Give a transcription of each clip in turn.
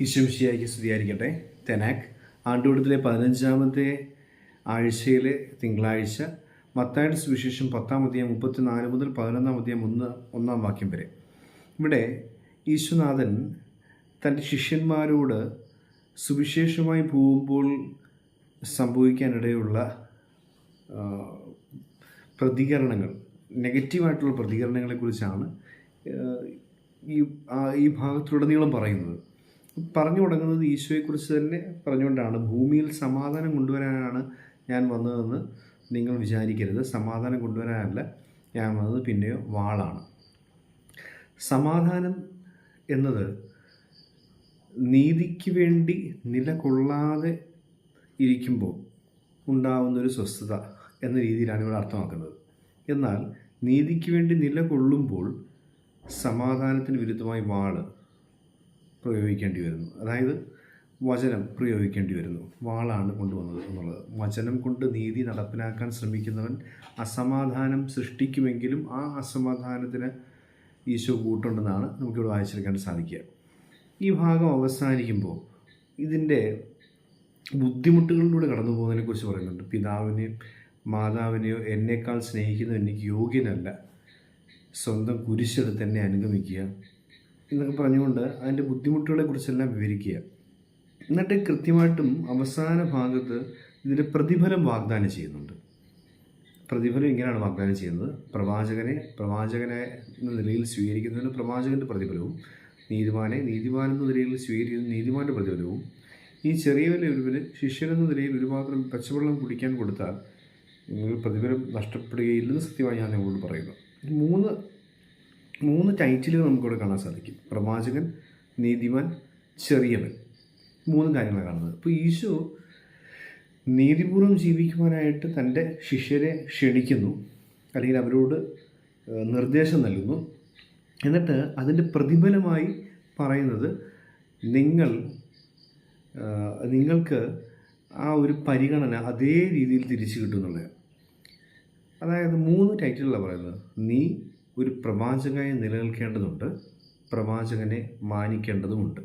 ഈശ്വംശിയായിക്ക് സ്തുതിയായിരിക്കട്ടെ. തെനാക്ക് ആണ്ടുകൂടത്തിലെ പതിനഞ്ചാമത്തെ ആഴ്ചയിലെ തിങ്കളാഴ്ച മത്തായുടെ സുവിശേഷം പത്താം അധ്യായം മുപ്പത്തിനാല് മുതൽ പതിനൊന്നാം അധ്യായം ഒന്ന് ഒന്നാം വാക്യം വരെ. ഇവിടെ ഈശ്വനാഥൻ തന്റെ ശിഷ്യന്മാരോട് സുവിശേഷമായി പോകുമ്പോൾ സംഭവിക്കാനിടയുള്ള പ്രതികരണങ്ങൾ നെഗറ്റീവായിട്ടുള്ള പ്രതികരണങ്ങളെക്കുറിച്ചാണ് ഈ ഈ ഭാഗത്തുടനീളം പറയുന്നത്. പറഞ്ഞു തുടങ്ങുന്നത് ഈശോയെക്കുറിച്ച് തന്നെ പറഞ്ഞുകൊണ്ടാണ്. ഭൂമിയിൽ സമാധാനം കൊണ്ടുവരാനാണ് ഞാൻ വന്നതെന്ന് നിങ്ങൾ വിചാരിക്കരുത്. സമാധാനം കൊണ്ടുവരാനല്ല ഞാൻ വന്നത് പിന്നെയോ വാളാണ്. സമാധാനം എന്നത് നീതിക്ക് വേണ്ടി നിലകൊള്ളാതെ ഇരിക്കുമ്പോൾ ഉണ്ടാവുന്നൊരു സ്വസ്ഥത എന്ന രീതിയിലാണ് ഇവിടെ അർത്ഥമാക്കുന്നത്. എന്നാൽ നീതിക്ക് വേണ്ടി നിലകൊള്ളുമ്പോൾ സമാധാനത്തിന് വിരുദ്ധമായി വാൾ പ്രയോഗിക്കേണ്ടി വരുന്നു. അതായത് വചനം പ്രയോഗിക്കേണ്ടി വരുന്നു. വാളാണ് കൊണ്ടുവന്നത് എന്നുള്ളത്. വചനം കൊണ്ട് നീതി നടപ്പിലാക്കാൻ ശ്രമിക്കുന്നവൻ അസമാധാനം സൃഷ്ടിക്കുമെങ്കിലും ആ അസമാധാനത്തിന് ഈശോ കൂട്ടുണ്ടെന്നാണ് നമുക്കിവിടെ വായിച്ചെടുക്കാൻ സാധിക്കുക. ഈ ഭാഗം അവസാനിക്കുമ്പോൾ ഇതിന്റെ ബുദ്ധിമുട്ടുകളിലൂടെ കടന്നു പോകുന്നതിനെക്കുറിച്ച് പറയുന്നുണ്ട്. പിതാവിനെയും മാതാവിനെയോ എന്നേക്കാൾ സ്നേഹിക്കുന്ന എനിക്ക് യോഗ്യനല്ല. സ്വന്തം കുരിശെടുത്ത് എന്നെ അനുഗമിക്കുക. എന്നൊക്കെ പറഞ്ഞുകൊണ്ട് അതിന്റെ ബുദ്ധിമുട്ടുകളെക്കുറിച്ചെല്ലാം വിവരിക്കുക. എന്നിട്ട് കൃത്യമായിട്ടും അവസാന ഭാഗത്ത് ഇതിന്റെ പ്രതിഫലം വാഗ്ദാനം ചെയ്യുന്നുണ്ട്. പ്രതിഫലം ഇങ്ങനെയാണ് വാഗ്ദാനം ചെയ്യുന്നത്? പ്രവാചകനെ പ്രവാചകനെ എന്ന നിലയിൽ സ്വീകരിക്കുന്നതിന് പ്രവാചകന്റെ പ്രതിഫലവും നീതിമാനെ നീതിമാൻ എന്ന നിലയിൽ സ്വീകരിക്കുന്ന നീതിമാന്റെ പ്രതിഫലവും ഈ ചെറിയവരിൽ ഒരുവന് ശിഷ്യനെന്ന നിലയിൽ ഒരു പാത്രം പച്ചവെള്ളം കുടിക്കാൻ കൊടുത്താൽ നിങ്ങൾ പ്രതിഫലം നഷ്ടപ്പെടുകയില്ലെന്ന് സത്യമായി ഞാൻ നിങ്ങളോട് പറയുന്നു മൂന്ന് മൂന്ന് ടൈറ്റിലുകൾ നമുക്കിവിടെ കാണാൻ സാധിക്കും. പ്രവാചകൻ നീതിമാൻ ചെറിയവൻ. മൂന്ന് കാര്യങ്ങളാണ് കാണുന്നത്. അപ്പോൾ ഈശോ നീതിപൂർവം ജീവിക്കുവാനായിട്ട് തന്റെ ശിഷ്യരെ ക്ഷണിക്കുന്നു അല്ലെങ്കിൽ അവരോട് നിർദ്ദേശം നൽകുന്നു. എന്നിട്ട് അതിന്റെ പ്രതിഫലമായി പറയുന്നത് നിങ്ങൾ നിങ്ങൾക്ക് ആ ഒരു പരിഗണന അതേ രീതിയിൽ തിരിച്ചു കിട്ടും എന്നുള്ളത് അതായത് മൂന്ന് ടൈറ്റിലാണ് പറയുന്നത്. നീ ഒരു പ്രവാചകനായി നിലനിൽക്കേണ്ടതുണ്ട് പ്രവാചകനെ മാനിക്കേണ്ടതുമുണ്ട്.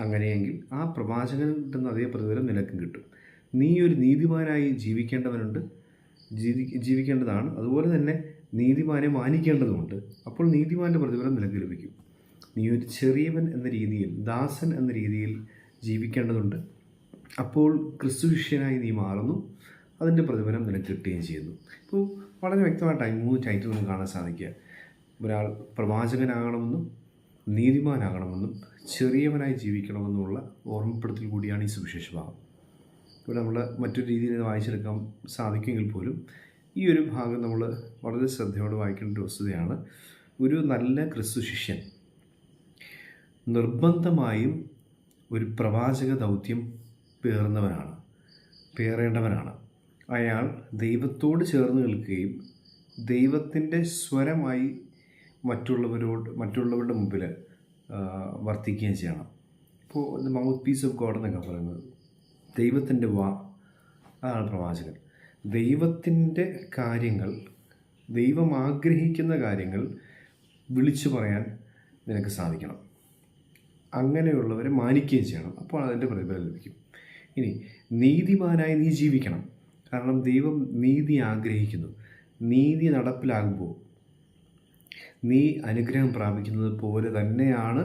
അങ്ങനെയെങ്കിൽ ആ പ്രവാചകൻ കിട്ടുന്ന അതേ പ്രതിഫലം നിനക്കും കിട്ടും. നീ ഒരു നീതിമാനായി ജീവിക്കേണ്ടവനുണ്ട് ജീവി ജീവിക്കേണ്ടതാണ്. അതുപോലെ തന്നെ നീതിമാനെ മാനിക്കേണ്ടതുമുണ്ട്. അപ്പോൾ നീതിമാന്റെ പ്രതിഫലം നിനക്ക് ലഭിക്കും. നീ ഒരു ചെറിയവൻ എന്ന രീതിയിൽ ദാസൻ എന്ന രീതിയിൽ ജീവിക്കേണ്ടതുണ്ട്. അപ്പോൾ ക്രിസ്തു ശിഷ്യനായി നീ മാറുന്നു അതിന്റെ പ്രതിഫലം നിനക്ക് കിട്ടുകയും ചെയ്യുന്നു. ഇപ്പോൾ വളരെ വ്യക്തമായിട്ടായി മൂന്ന് ടൈറ്റിൽ നമുക്ക് കാണാൻ സാധിക്കുക. ഒരാൾ പ്രവാചകനാകണമെന്നും നീതിമാനാകണമെന്നും ചെറിയവനായി ജീവിക്കണമെന്നുമുള്ള ഓർമ്മപ്പെടുത്തൽ കൂടിയാണ് ഈ സുവിശേഷ ഭാഗം ഇവിടെ നമ്മൾ മറ്റൊരു രീതിയിൽ വായിച്ചെടുക്കാൻ സാധിക്കുമെങ്കിൽ പോലും ഈ ഒരു ഭാഗം നമ്മൾ വളരെ ശ്രദ്ധയോടെ വായിക്കേണ്ട ഒരു വസ്തുതയാണ്. ഒരു നല്ല ക്രിസ്തു ശിഷ്യൻ നിർബന്ധമായും ഒരു പ്രവാചക ദൗത്യം പേറുന്നവനാണ് പേറേണ്ടവനാണ്. അയാൾ ദൈവത്തോട് ചേർന്ന് നിൽക്കുകയും ദൈവത്തിന്റെ സ്വരമായി മറ്റുള്ളവരോട് മറ്റുള്ളവരുടെ മുമ്പിൽ വർത്തിക്കുകയും ചെയ്യണം. ഇപ്പോൾ മൗത്ത് പീസ് ഓഫ് ഗോഡ് എന്നൊക്കെ പറയുന്നത് ദൈവത്തിന്റെ വാ അതാണ് പ്രവാചകൻ. ദൈവത്തിന്റെ കാര്യങ്ങൾ ദൈവം ആഗ്രഹിക്കുന്ന കാര്യങ്ങൾ വിളിച്ചു പറയാൻ നിനക്ക് സാധിക്കണം. അങ്ങനെയുള്ളവരെ മാനിക്കുകയും ചെയ്യണം. അപ്പോൾ അതിന്റെ പ്രതിഫലം ലഭിക്കും. ഇനി നീതിമാനായി നീ ജീവിക്കണം. കാരണം ദൈവം നീതി ആഗ്രഹിക്കുന്നു. നീതി നടപ്പിലാകുമ്പോൾ നീ അനുഗ്രഹം പ്രാപിക്കുന്നത് പോലെ തന്നെയാണ്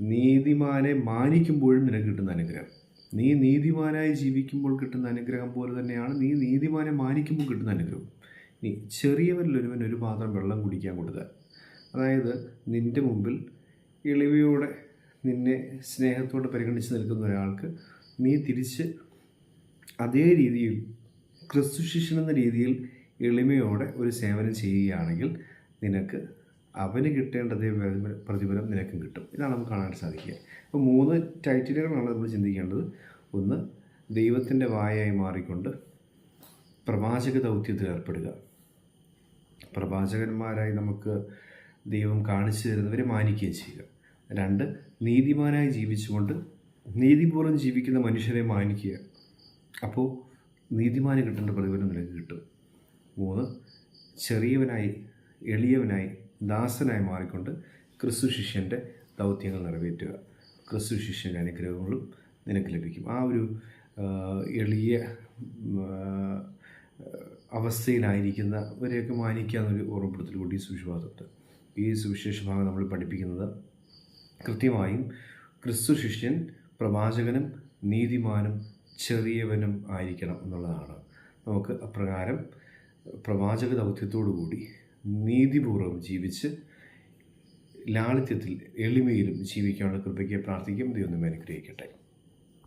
നീതിമാനെ മാനിക്കുമ്പോഴും നിനക്ക് കിട്ടുന്ന അനുഗ്രഹം. നീ നീതിമാനായി ജീവിക്കുമ്പോൾ കിട്ടുന്ന അനുഗ്രഹം പോലെ തന്നെയാണ് നീ നീതിമാനെ മാനിക്കുമ്പോൾ കിട്ടുന്ന അനുഗ്രഹം. നീ ചെറിയവരിൽ ഒരുവൻ ഒരു പാത്രം വെള്ളം കുടിക്കാൻ കൊടുത്താൽ അതായത് നിന്റെ മുമ്പിൽ എളിവയോടെ നിന്നെ സ്നേഹത്തോടെ പരിഗണിച്ച് നിൽക്കുന്ന ഒരാൾക്ക് നീ തിരിച്ച് അതേ രീതിയിൽ ക്രിസ്തു ശിഷ്യൻ എന്ന രീതിയിൽ എളിമയോടെ ഒരു സേവനം ചെയ്യുകയാണെങ്കിൽ നിനക്ക് അവന് കിട്ടേണ്ട അതേ പ്രതിഫലം- നിനക്കും കിട്ടും. ഇതാണ് നമുക്ക് കാണാൻ സാധിക്കുക. അപ്പോൾ മൂന്ന് ടൈറ്റിലുകളാണ് നമ്മൾ ചിന്തിക്കേണ്ടത്. ഒന്ന് ദൈവത്തിന്റെ വായായി മാറിക്കൊണ്ട് പ്രവാചക ദൗത്യത്തിൽ ഏർപ്പെടുക. പ്രവാചകന്മാരായി നമുക്ക് ദൈവം കാണിച്ചു തരുന്നവരെ മാനിക്കുകയും ചെയ്യുക. രണ്ട് നീതിമാനായി ജീവിച്ചുകൊണ്ട് നീതിപൂർവം ജീവിക്കുന്ന മനുഷ്യരെ മാനിക്കുക. അപ്പോൾ നീതിമാന് കിട്ടേണ്ട പ്രതിഫലം നിനക്ക് കിട്ടും. മൂന്ന് ചെറിയവനായി എളിയവനായി ദാസനായി മാറിക്കൊണ്ട് ക്രിസ്തു ശിഷ്യന്റെ ദൗത്യങ്ങൾ നിറവേറ്റുക. ക്രിസ്തു ശിഷ്യന്റെ അനുഗ്രഹങ്ങളും നിനക്ക് ലഭിക്കും. ആ ഒരു എളിയ അവസ്ഥയിലായിരിക്കുന്ന ഇവരെയൊക്കെ മാനിക്കുക എന്നൊരു ഓർമ്മപ്പെടുത്തൽ കൂടി ഈ സുവിശേഷഭാഗത്തുണ്ട് ഈ സുവിശേഷ ഭാഗം നമ്മൾ പഠിപ്പിക്കുന്നത് കൃത്യമായും ക്രിസ്തു ശിഷ്യൻ പ്രവാചകനും നീതിമാനും ചെറിയവനും ആയിരിക്കണം എന്നുള്ളതാണ്. നമുക്ക് അപ്രകാരം പ്രവാചക ദൗത്യത്തോടു കൂടി നീതിപൂർവം ജീവിച്ച് ലാളിത്യത്തിൽ എളിമയിലും ജീവിക്കാനുള്ള കൃപയ്ക്ക് പ്രാർത്ഥിക്കും. ദൈവം അനുഗ്രഹിക്കട്ടെ.